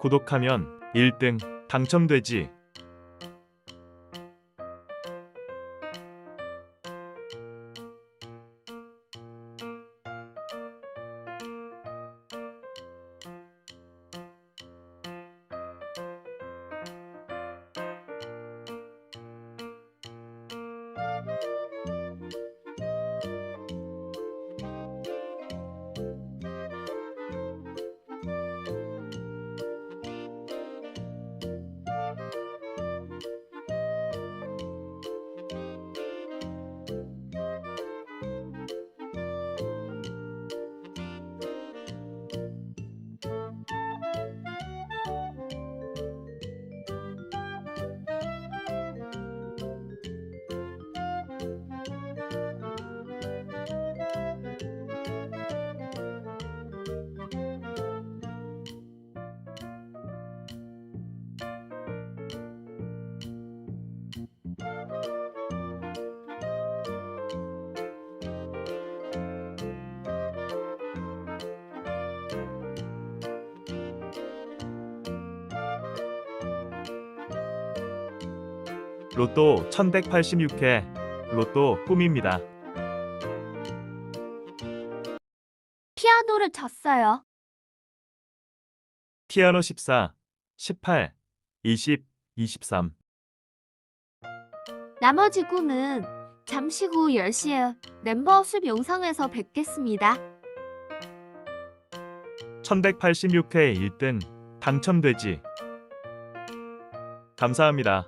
구독하면 1등 당첨되지. 로또 1186회 로또 꿈입니다. 피아노를 쳤어요. 피아노 14, 18, 20, 23. 나머지 꿈은 잠시 후 10시에 멤버 숲 영상에서 뵙겠습니다. 1186회 1등 당첨되지. 감사합니다.